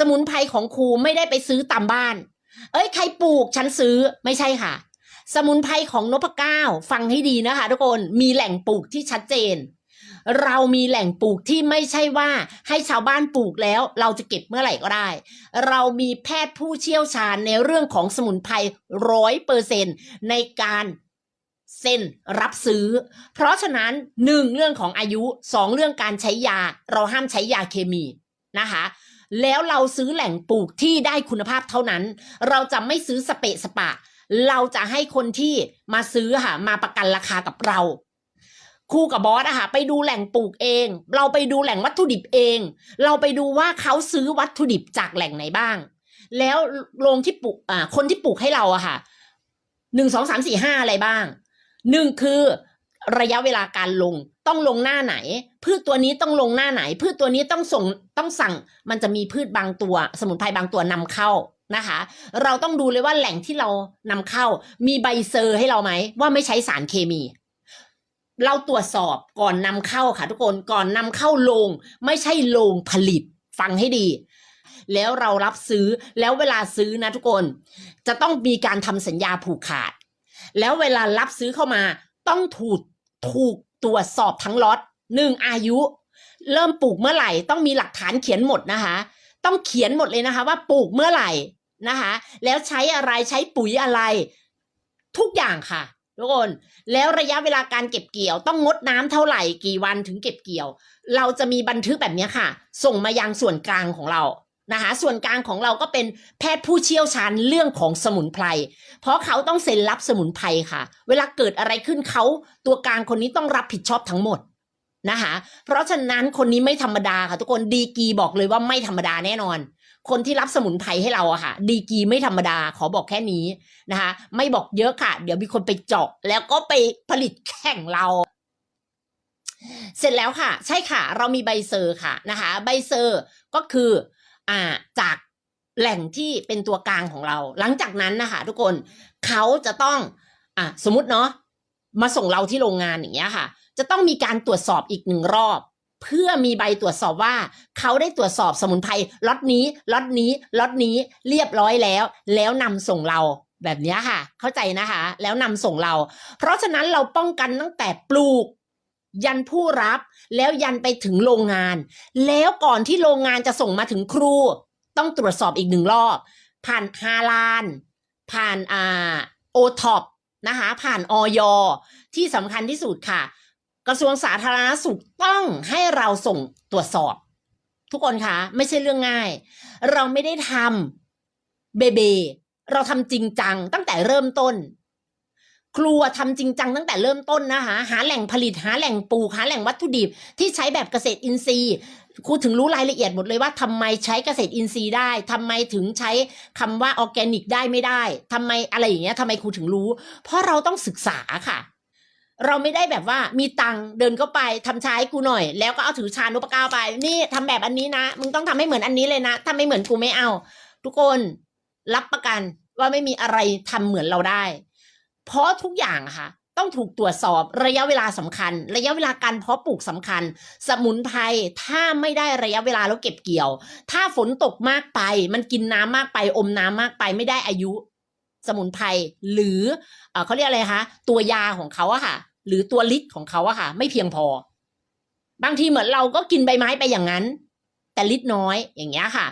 สมุนไพรของครูไม่ได้ไปซื้อตามบ้าน เอ้ยใครปลูกฉันซื้อไม่ใช่ค่ะ สมุนไพรของนพเก้าฟังให้ดีนะคะ ทุกคนมีแหล่งปลูกที่ชัดเจน เรามีแหล่งปลูกที่ไม่ใช่ว่า ให้ชาวบ้านปลูกแล้ว เราจะเก็บเมื่อไหร่ก็ได้ เรามีแพทย์ผู้เชี่ยวชาญในเรื่องของสมุนไพรร้อยเปอร์เซนในการเซ็นรับซื้อ เพราะฉะนั้นหนึ่งเรื่องของอายุสองเรื่องการใช้ยา เราห้ามใช้ยาเคมีนะคะ แล้วเราซื้อแหล่งปลูกที่ได้คุณภาพเท่านั้น เราจะไม่ซื้อสเปะสปะ เราจะให้คนที่มาซื้อค่ะมาประกันราคากับเราคู่กับบอสอะค่ะไปดูแหล่งปลูกเอง เราไปดูแหล่งวัตถุดิบเอง เราไปดูว่าเขาซื้อวัตถุดิบจากแหล่งไหนบ้าง แล้วโรงที่ปลูกอ่าคนที่ปลูกให้เราอะค่ะหนึ่งสองสามสี่ห้าอะไรบ้างหนึ่งคือระยะเวลาการลง ต้องลงหน้าไหน พืชตัวนี้ต้องลงหน้าไหน พืชตัวนี้ต้องส่งต้องสั่ง มันจะมีพืชบางตัว สมุนไพรบางตัวนำเข้านะคะ เราต้องดูเลยว่าแหล่งที่เรานำเข้า มีใบเซอร์ให้เราไหมว่าไม่ใช้สารเคมี เราตรวจสอบก่อนนำเข้าค่ะทุกคนก่อนนำเข้าโรงไม่ใช่โรงผลิตฟังให้ดี แล้วเรารับซื้อแล้วเวลาซื้อนะทุกคน จะต้องมีการทำสัญญาผูกขาด แล้วเวลารับซื้อเข้ามาต้องถูกถูก ตรวจสอบทั้งล็อตหนึ่งอายุ เริ่มปลูกเมื่อไหร่ต้องมีหลักฐานเขียนหมดนะคะ ต้องเขียนหมดเลยนะคะ ว่าปลูกเมื่อไหร่นะคะ แล้วใช้อะไรใช้ปุ๋ยอะไร ทุกอย่างค่ะทุกคนแล้วระยะเวลาการเก็บเกี่ยว ต้องงดน้ำเท่าไหร่กี่วันถึงเก็บเกี่ยว เราจะมีบันทึกแบบนี้ค่ะ ส่งมายังส่วนกลางของเรา นะคะส่วนกลางของเราก็เป็นแพทย์ผู้เชี่ยวชาญเรื่องของสมุนไพรเพราะเขาต้องเซ็นรับสมุนไพรค่ะ เวลาเกิดอะไรขึ้นเขาตัวกลางคนนี้ต้องรับผิดชอบทั้งหมดนะคะเพราะฉะนั้นคนนี้ไม่ธรรมดาค่ะ ทุกคนดีกีบอกเลยว่าไม่ธรรมดาแน่นอน คนที่รับสมุนไพรให้เราอะค่ะ ดีกีไม่ธรรมดาขอบอกแค่นี้นะคะไม่บอกเยอะค่ะ เดี๋ยวมีคนไปเจาะแล้วก็ไปผลิตแข่งเราเสร็จแล้วค่ะ ใช่ค่ะ เรามีใบเซอร์ค่ะนะคะ ใบเซอร์ก็คือ อ่าจากแหล่งที่เป็นตัวกลางของเรา หลังจากนั้นนะคะทุกคนเขาจะต้องอะสมมติเนาะมาส่งเราที่โรงงานอย่างเงี้ยค่ะ จะต้องมีการตรวจสอบอีกหนึ่งรอบ เพื่อมีใบตรวจสอบว่า เขาได้ตรวจสอบสมุนไพรล็อตนี้ล็อตนี้ล็อตนี้เรียบร้อยแล้ว แล้วนำส่งเราแบบเนี้ยค่ะ เข้าใจนะคะ แล้วนำส่งเรา เพราะฉะนั้นเราป้องกันตั้งแต่ปลูก ยันผู้รับแล้วยันไปถึงโรงงาน แล้วก่อนที่โรงงานจะส่งมาถึงครู ต้องตรวจสอบอีกหนึ่งรอบ ผ่านฮาลาน ผ่านอ่าโอท็อปนะคะผ่านออยที่สำคัญที่สุดค่ะ กระทรวงสาธารณสุขต้องให้เราส่งตรวจสอบ ทุกคนคะไม่ใช่เรื่องง่าย เราไม่ได้ทำเบเบเราทำจริงจังตั้งแต่เริ่มต้น ครัวทำจริงจังตั้งแต่เริ่มต้นนะคะหาแหล่งผลิตหาแหล่งปลูกหาแหล่งวัตถุดิบที่ใช้แบบเกษตรอินทรีย์ครูถึงรู้รายละเอียดหมดเลยว่าทำไมใช้เกษตรอินทรีย์ได้ทำไมถึงใช้คำว่าออร์แกนิกได้ไม่ได้ทำไมอะไรอย่างเงี้ยทำไมครูถึงรู้ เพราะเราต้องศึกษาค่ะ เราไม่ได้แบบว่ามีตังเดินเข้าไปทำใช้กูหน่อย แล้วก็เอาถือชานุปกาวไป นี่ทำแบบอันนี้นะมึงต้องทำให้เหมือนอันนี้เลยนะถ้าไม่เหมือนกูไม่เอา ทุกคนรับประกันว่าไม่มีอะไรทำเหมือนเราได้ เพราะทุกอย่างอะค่ะ ต้องถูกตรวจสอบระยะเวลาสำคัญ ระยะเวลาการเพาะปลูกสำคัญ สมุนไพรถ้าไม่ได้ระยะเวลาแล้วเก็บเกี่ยว ถ้าฝนตกมากไป มันกินน้ำมากไป อมน้ำมากไปไม่ได้อายุ สมุนไพรหรือเอเขาเรียกอะไรคะตัวยาของเขาอะค่ะ หรือตัวลิตรของเขาอะค่ะ ไม่เพียงพอ บางทีเหมือนเราก็กินใบไม้ไปอย่างนั้น แต่ลิตรน้อยอย่างเงี้ยค่ะ